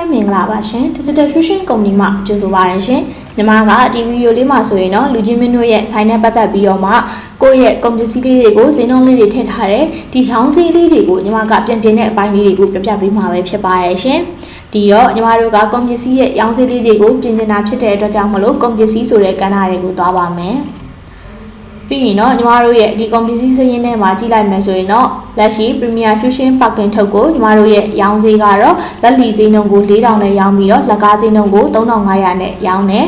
ပဲမင်္ဂလာပါရှင် Digital Fusion Company မှကြိုဆိုပါရရှင်ညီမကဒီဗီဒီယိုလေးမှာဆိုရင်တော့လူချင်းမင်းတို့ရဲ့ဆိုင်နဲ့ပတ်သက်ပြီးတော့မှကိုယ့်ရဲ့ကုန်ပစ္စည်းလေးတွေကိုဈေးနှုန်းလေးတွေထည့်ထားတဲ့ဒီချောင်းစည်းလေးတွေကိုညီမကပြင်ပြင်တဲ့အပိုင်းလေးတွေကိုပြပြပေးမှာပဲဖြစ်ပါရဲ့ရှင်ဒီတော့ညီမတို့ကကုန်ပစ္စည်းရဲ့ရောင်းစည်းလေးတွေကိုပြင်ကျင်တာဖြစ်တဲ့အတွက်ကြောင့်မလို့ကုန်ပစ္စည်းဆိုတဲ့ကဏ္ဍတွေကိုသွားပါမယ် ပြီးရင်တော့ညီမတို့ရဲ့ဒီ competition စရင်းထဲမှာကြည့်လိုက်မယ်ဆိုရင်တော့လက်ရှိ Premier Fusion Parking ထုတ်ကိုညီမတို့ရဲ့ရောင်းဈေးကတော့လက်လီဈေးနှုန်းကို4000နဲ့ရောင်းပြီးတော့လက်ကားဈေးနှုန်းကို3500နဲ့ရောင်းတယ်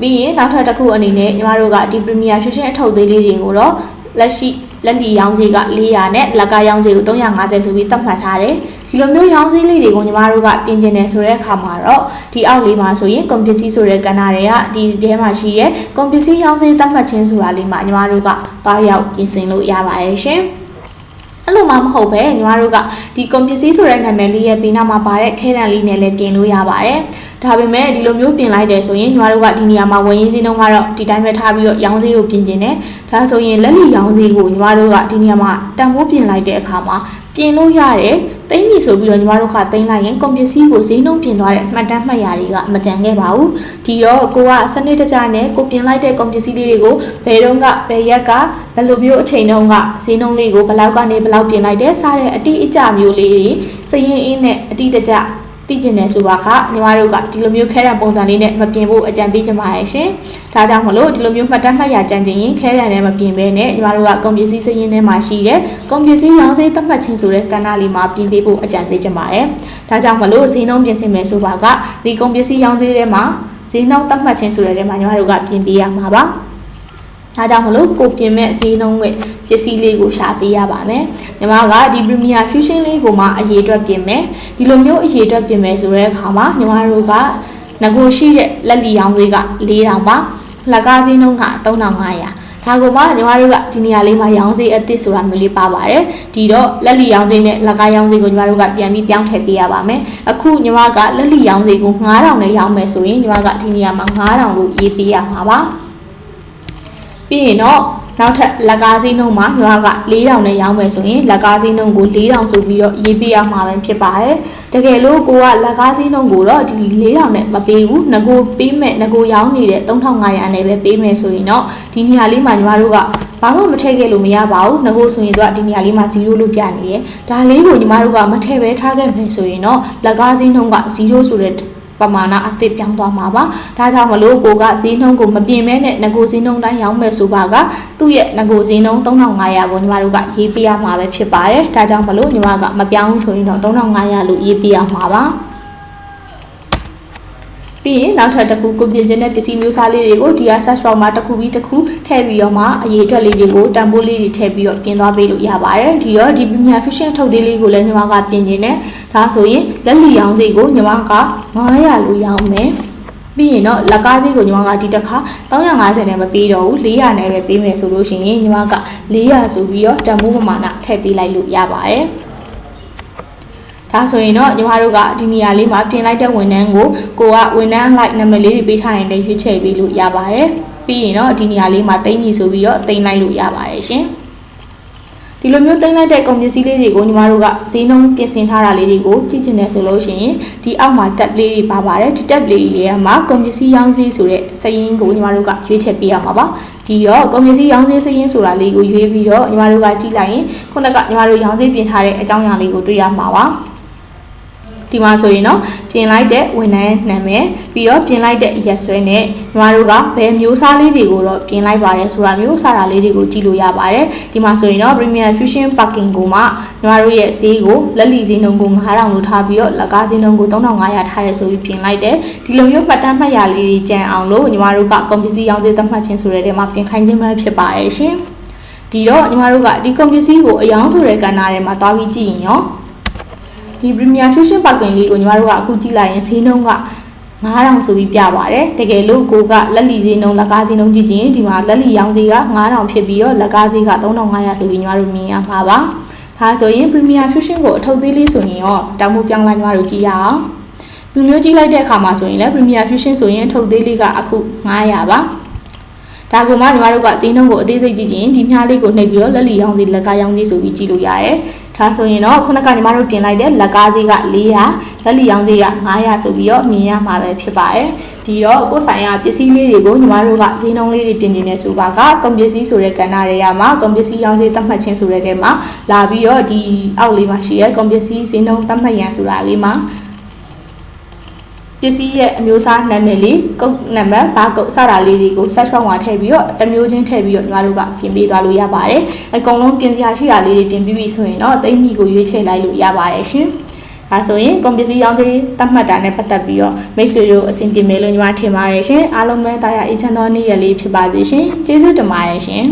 ပြီးရင်နောက်ထပ်တစ်ခုအနေနဲ့ညီမတို့ကဒီ Premier Fusion အထုပ်သေးလေးတွေကိုတော့လက်ရှိလက်လီရောင်းဈေးက400နဲ့လက်ကားရောင်းဈေးကို350ဆိုပြီးသတ်မှတ်ထားတယ် ဒီလိုမျိုးရောင်းစည်းလေးတွေကိုညီမတို့ကပြင်ကျင်နေဆိုတဲ့အခါမှာတော့ဒီအောက်လေးမှာဆိုရင်ကွန်ပစ္စည်းဆိုတဲ့ကဏ္ဍတွေကဒီထဲမှာရှိရဲကွန်ပစ္စည်းရောင်းစည်းသတ်မှတ်ခြင်းဆိုတာလေးမှာညီမတို့ကပါရောက်ပြင်ဆင်လို့ရပါတယ်ရှင်အဲ့လိုမှမဟုတ်ပဲညီမတို့ကဒီကွန်ပစ္စည်းဆိုတဲ့နာမည်လေးရဲ့ဘေးနားမှာပါတဲ့ခဲတံလေးနဲ့လည်းပြင်လို့ရပါတယ် ဒါပေမဲ့ဒီလိုမျိုးပြင်လိုက်တယ်ဆိုရင်ညီမတို့ကဒီနေရာမှာဝင်ရင်းစည်းနှုန်းကတော့ဒီတိုင်းပဲထားပြီးတော့ရောင်းစည်းကိုပြင်ကျင်တယ်ဒါဆိုရင်လက်လီရောင်းစည်းကိုညီမတို့ကဒီနေရာမှာတန်ဖိုးပြင်လိုက်တဲ့အခါမှာပြင်လို့ရတယ်သိမ့်ပြီဆိုပြီးတော့ညီမတို့ကသိမ့်လိုက်ရင်ကွန်ပစ္စည်းကိုဈေးနှုန်းပြင်သွားတဲ့မှတ်တမ်းမှတ်ရာတွေကမကြံခဲ့ပါဘူးဒီတော့ကိုကစနစ်တကျနဲ့ကိုပြင်လိုက်တဲ့ကွန်ပစ္စည်းလေးတွေကိုဘယ်တော့ကဘယ်ရက်ကဘယ်လိုမျိုးအချိန်တုန်းကဈေးနှုန်းလေးကိုဘယ်လောက်ကနေဘယ်လောက်ပြင်လိုက်တယ်စတဲ့အတိအကျမျိုးလေးတွေစရင်အင်းနဲ့အတိတကျ သိကျင်တယ်ဆိုတာကညီမတို့ကဒီလိုမျိုးခဲရံပုံစံလေးနဲ့မပြင်ဖို့အကြံပေးချင်ပါတယ်ရှင်။ဒါကြောင့်မလို့ဒီလိုမျိုးမှတ်တမ်းမှတ်ရကြံကျင်ရင်ခဲရံနဲ့မပြင်ဘဲနဲ့ညီမတို့ကကုန်ပစ္စည်းစရင်ထဲမှာရှိတဲ့ကုန်ပစ္စည်းရောင်းစိသတ်မှတ်ခြင်းဆိုတဲ့ကဏ္ဍလေးမှာပြင်ပေးဖို့အကြံပေးချင်ပါတယ်။ဒါကြောင့်မလို့ဈေးနှုန်းပြင်ဆင်မယ်ဆိုတာကဒီကုန်ပစ္စည်းရောင်းစိထဲမှာဈေးနှုန်းသတ်မှတ်ခြင်းဆိုတဲ့ထဲမှာညီမတို့ကပြင်ပေးရမှာပါ။ ဒါကြောင့်မလို့ကိုပြင်မဲ့ဈေးနှုန်းရဲ့ပစ္စည်းလေးကိုရှာပေးရပါမယ်။ညီမကဒီ Premier Fusion လေးကိုမှအရေးအတွက်ပြင်မယ်။ဒီလိုမျိုးအရေးအတွက်ပြင်မယ်ဆိုတဲ့အခါမှာညီမတို့ကငကိုရှိတဲ့လက်လီရောင်းလေးက4000ပါ။လက်ကားဈေးနှုန်းက3500ဒါကမှညီမတို့ကဒီနေရာလေးမှာရောင်းစေးအသစ်ဆိုတာမျိုးလေးပါပါတယ်ဒီတော့လက်လီရောင်းစေးနဲ့လက်ကားရောင်းစေးကိုညီမတို့ကပြန်ပြီးပြောင်းထည့်ပေးရပါမယ်အခုညီမကလက်လီရောင်းစေးကို9000နဲ့ရောင်းမယ်ဆိုရင်ညီမကဒီနေရာမှာ9000လို့ရေးပေးရမှာပါ ပြီးရင်တော့နောက်ထပ်လက်ကားစည်းနှုန်းမှာညီမက4000နဲ့ရောင်းမယ်ဆိုရင်လက်ကားစည်းနှုန်းကို4000ဆိုပြီးတော့ရေးပေးရမှာပဲဖြစ်ပါတယ်တကယ်လို့ကိုကလက်ကားစည်းနှုန်းကိုတော့ဒီ4000နဲ့မပေးဘူးငကိုပေးမဲ့ငကိုရောင်းနေတဲ့3500နဲ့ပဲပေးမယ်ဆိုရင်တော့ဒီနေရာလေးမှာညီမတို့ကဘာမှမထည့်ခဲ့လို့မရပါဘူးငကိုဆိုရင်တော့ဒီနေရာလေးမှာ0လို့ပြနေတယ်ဒါလေးကိုညီမတို့ကမထည့်ပဲထားခဲ့မယ်ဆိုရင်တော့လက်ကားစည်းနှုန်းက0ဆိုတဲ့ ပမာဏအသစ်ပြောင်းသွားမှာပါဒါကြောင့်မလို့ကိုကဈေးနှုန်းကိုမပြင်မဲနဲ့ငကိုဈေးနှုန်းတိုင်းရောင်းမယ်ဆိုပါကသူ့ရဲ့ငကိုဈေးနှုန်း3500ကိုညီမတို့ကရေးပေးရမှာပဲဖြစ်ပါတယ်ဒါကြောင့်မလို့ညီမကမပြောင်းဘူးဆိုရင်တော့3500လို့ရေးပေးရမှာပါ ပြီးရင်နောက်ထပ်တစ်ခုကိုပြင်ခြင်းတဲ့ပစ္စည်းမျိုးစားလေးတွေကိုဒီဟာ search box မှာတစ်ခုပြီးတစ်ခုထည့်ပြီးတော့မှအရေးအတွက်လေးတွေကိုတန်ဖိုးလေးတွေထည့်ပြီးတော့ပြင်သွားပေးလို့ရပါတယ်ဒီတော့ဒီ Premier Fusion ထုတ်သေးလေးကိုလည်းညီမကပြင်ခြင်းနဲ့ဒါဆိုရင်လက်လီရောင်းစီကိုညီမက900လို့ရောင်းမယ်ပြီးရင်တော့လက်ကားစီးကိုညီမကဒီတစ်ခါ350နဲ့မပေးတော့ဘူး400နဲ့ပဲပေးမယ်ဆိုလို့ရှိရင်ညီမက400ဆိုပြီးတော့တန်ဖိုးပမာဏထည့်ပေးလိုက်လို့ရပါတယ် ဒါဆိုရင်တော့ညီမတို့ကဒီနေရာလေးမှာပြင်လိုက်တဲ့ဝန်ထမ်းကိုကိုကဝန်ထမ်း like နာမည်လေးတွေပေးထားရင်လည်းရွေးချယ်ပေးလို့ရပါတယ်ပြီးရင်တော့ဒီနေရာလေးမှာတိမ့်ပြီဆိုပြီးတော့တိမ့်လိုက်လို့ရပါတယ်ရှင်ဒီလိုမျိုးတိမ့်လိုက်တဲ့ကုန်ပစ္စည်းလေးတွေကိုညီမတို့ကဈေးနှုန်းပြင်ဆင်ထားတာလေးတွေကိုကြည့်ချင်တယ်ဆိုလို့ရှိရင်ဒီအောက်မှာ tab လေးတွေပါပါတယ်ဒီ tab လေးတွေမှာကုန်ပစ္စည်းရောင်းဈေးဆိုတဲ့စရင်းကိုညီမတို့ကရွေးချယ်ပေးရမှာပါဒီတော့ကုန်ပစ္စည်းရောင်းဈေးစရင်းဆိုတာလေးကိုရွေးပြီးတော့ညီမတို့ကကြည့်လိုက်ရင်ခုနကညီမတို့ရောင်းဈေးပြင်ထားတဲ့အကြောင်းအရာလေးကိုတွေ့ရမှာပါ ဒီမှာဆိုရင်တော့ပြင်လိုက်တဲ့ဝန်ထမ်းနာမည်ပြီးတော့ပြင်လိုက်တဲ့ရက်စွဲနဲ့ညီမတို့ကဘယ်မျိုးစားလေးတွေကိုတော့ပြင်လိုက်ပါတယ်ဆိုတာမျိုးစားတာလေးတွေကိုကြည့်လို့ရပါတယ်ဒီမှာဆိုရင်တော့ Premier Fusion Parking ကိုမှညီမတို့ရဲ့ဈေးကိုလက်လီဈေးနှုန်းကို9000လို့ထားပြီးတော့လက်ကားဈေးနှုန်းကို3500ထားရဲဆိုပြီးပြင်လိုက်တယ်ဒီလိုမျိုးမှတ်တမ်းမှတ်ရလေးတွေကြံအောင်လို့ညီမတို့ကကွန်ပျူတာရောင်းဈေးသတ်မှတ်ခြင်းဆိုတဲ့နေရာမှာပြင်ခိုင်းခြင်းပဲဖြစ်ပါတယ်ရှင်ဒီတော့ညီမတို့ကဒီကွန်ပျူတာကိုအယောင်းဆိုတဲ့ကဏ္ဍထဲမှာသွားပြီးကြည့်ရင်ရော ဒီ Premier Fusion Parking လေးကိုညီမတို့ကအခုကြည့်လိုက်ရင်ဈေးနှုန်းက9000ဆိုပြီးပြပါတယ်တကယ်လို့ကိုကလက်လီဈေးနှုန်းလက်ကားဈေးနှုန်းကြည့်ချင်းဒီမှာလက်လီရောင်းဈေးက9000ဖြစ်ပြီးတော့လက်ကားဈေးက3500ဆိုပြီးညီမတို့မြင်ရမှာပါဒါဆိုရင် Premier Fusion ကိုအထုပ်သေးလေးဆိုရင်ရောတောင်းမှုပြောင်းလိုက်ညီမတို့ကြည့်ရအောင်လူမျိုးကြည့်လိုက်တဲ့အခါမှာဆိုရင်လည်း Premier Fusion ဆိုရင်အထုပ်သေးလေးကအခု900ပါဒါကမှညီမတို့ကဈေးနှုန်းကိုအသေးစိတ်ကြည့်ချင်းဒီမြားလေးကိုနှိပ်ပြီးတော့လက်လီရောင်းစီလက်ကရောင်းစီဆိုပြီးကြည့်လို့ရတယ် ဒါဆိုရင်တော့ခုနကညီမတို့ပြင်လိုက်တဲ့လက်ကားဈေးက400လက်လီရောင်းဈေးက900ဆိုပြီးတော့မြင်ရမှာပဲဖြစ်ပါတယ်ဒီတော့ကိုယ်ဆိုင်ရာပစ္စည်းလေးတွေကိုညီမတို့ကဈေးနှုန်းလေးတွေပြင်နေတယ်ဆိုပါကကွန်ပစ္စည်းဆိုတဲ့ကဏ္ဍတွေကမှာကွန်ပစ္စည်းရောင်းဈေးသတ်မှတ်ခြင်းဆိုတဲ့ထဲမှာလာပြီးတော့ဒီအောက်လေးမှာရှိရဲကွန်ပစ္စည်းဈေးနှုန်းသတ်မှတ်ရန်ဆိုတာလေးမှာ ပစ္စည်းရဲ့အမျိုးအစားနာမည်လေးကုတ်နံပါတ်ဘာကုတ်စတာလေးတွေကို search box မှာထည့်ပြီးတော့တစ်မျိုးချင်းထည့်ပြီးတော့ညီမတို့ကပြင်ပေးသွားလို့ရပါတယ်အကုန်လုံးပြင်စရာရှိတာလေးတွေပြင်ပြီးပြီဆိုရင်တော့တိမ့်မီကိုရွေးချယ်လိုက်လို့ရပါတယ်ရှင်ဒါဆိုရင်ကွန်ပစ္စည်းရောင်းသေးတတ်မှတ်တာနဲ့ပတ်သက်ပြီးတော့မိတ်ဆွေတို့အဆင်ပြေမယ်လို့ညီမထင်ပါတယ်ရှင်အားလုံးပဲတာယာအေးချမ်းသောနေ့ရက်လေးဖြစ်ပါစေရှင်ကျေးဇူးတင်ပါတယ်ရှင်